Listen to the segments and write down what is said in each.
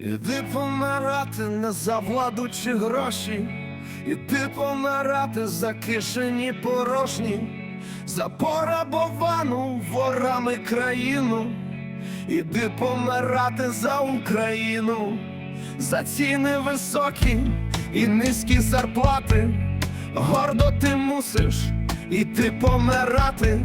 Іди помирати не за владу чи гроші, іди помирати за кишені порожні, за порабовану ворами країну, іди помирати за Україну, за ціни високі і низькі зарплати. Гордо ти мусиш іти помирати,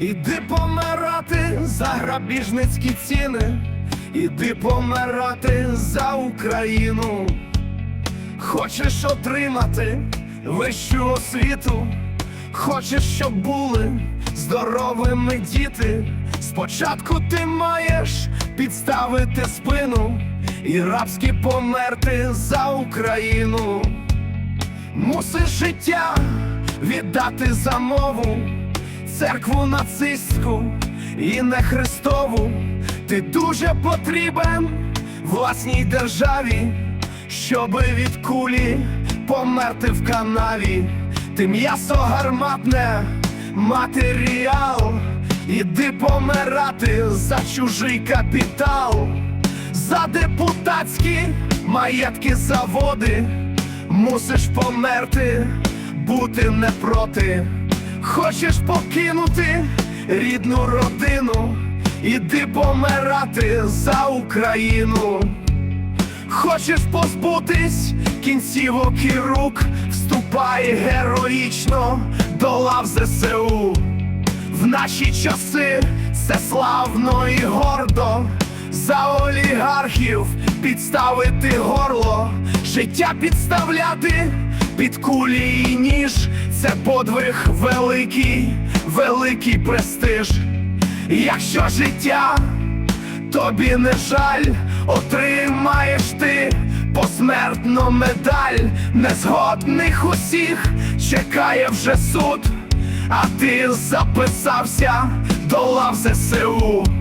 іди помирати за грабіжницькі ціни. Іди помирати за Україну, хочеш отримати вищу освіту, хочеш, щоб були здоровими діти. Спочатку ти маєш підставити спину і рабськи померти за Україну. Мусиш життя віддати за мову, церкву нацистську і не Христову. Ти дуже потрібен власній державі, щоби від кулі померти в канаві. Ти м'ясо гарматне, матеріал, іди помирати за чужий капітал, за депутатські маєтки заводи. Мусиш померти, бути не проти. Хочеш покинути рідну родину, іди помирати за Україну. Хочеш позбутись кінцівок і рук, вступай героїчно до лав ЗСУ. В наші часи це славно і гордо за олігархів підставити горло, життя підставляти під кулі і ніж. Це подвиг великий, великий престиж. Якщо життя тобі не жаль, отримаєш ти посмертну медаль, незгодних усіх чекає вже суд, а ти записався до лав ЗСУ.